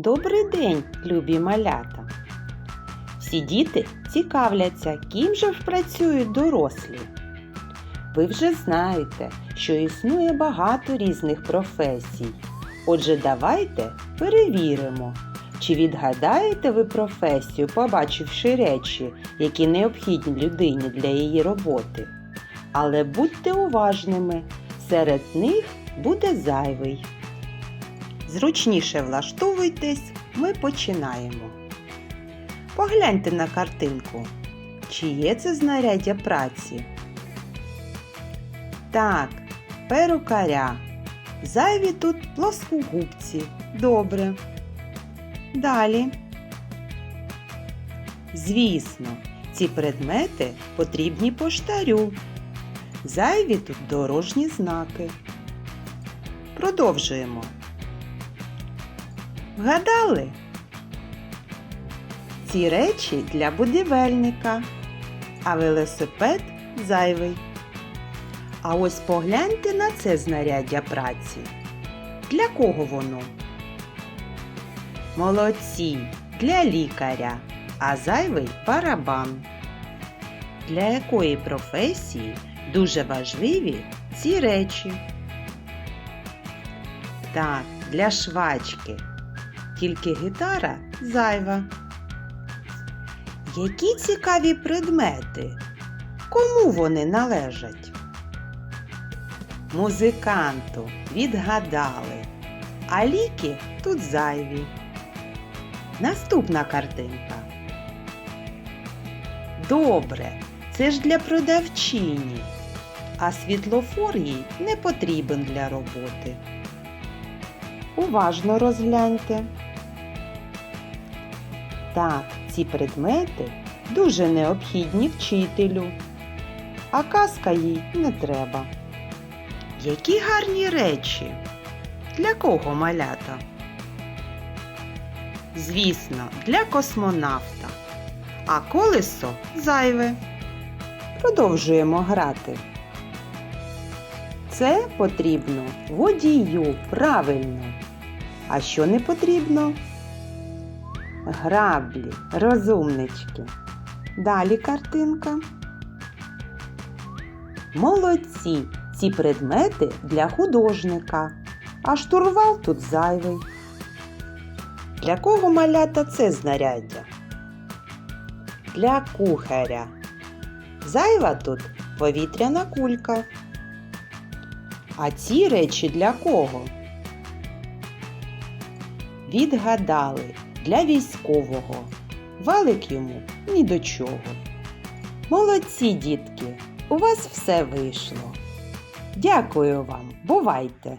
Добрий день, любі малята! Всі діти цікавляться, ким же працюють дорослі. Ви вже знаєте, що існує багато різних професій. Отже, давайте перевіримо, чи відгадаєте ви професію, побачивши речі, які необхідні людині для її роботи. Але будьте уважними, серед них буде зайвий. Зручніше влаштовуйтесь, ми починаємо. Погляньте на картинку. Чи є це знаряддя праці? Так, перукаря. Зайві тут плоскогубці. Добре. Далі. Звісно, ці предмети потрібні поштарю. Зайві тут дорожні знаки. Продовжуємо. Вгадали? Ці речі для будівельника, а велосипед зайвий. А ось погляньте на це знаряддя праці. Для кого воно? Молодці, для лікаря, а зайвий барабан. Для якої професії дуже важливі ці речі? Так, для швачки. Тільки гітара зайва. Які цікаві предмети? Кому вони належать? Музиканту відгадали, а ліки тут зайві. Наступна картинка. Добре, це ж для продавчині, а світлофор їй не потрібен для роботи. Уважно розгляньте. Так, ці предмети дуже необхідні вчителю, а казка їй не треба. Які гарні речі! Для кого малята? Звісно, для космонавта, а колесо зайве. Продовжуємо грати. Це потрібно водію правильно. А що не потрібно? Граблі, розумнички. Далі картинка. Молодці! Ці предмети для художника, а штурвал тут зайвий. Для кого малята це знаряддя? Для кухаря. Зайва тут повітряна кулька. А ці речі для кого? Відгадали для військового. Валик йому ні до чого. Молодці, дітки! У вас все вийшло. Дякую вам, бувайте!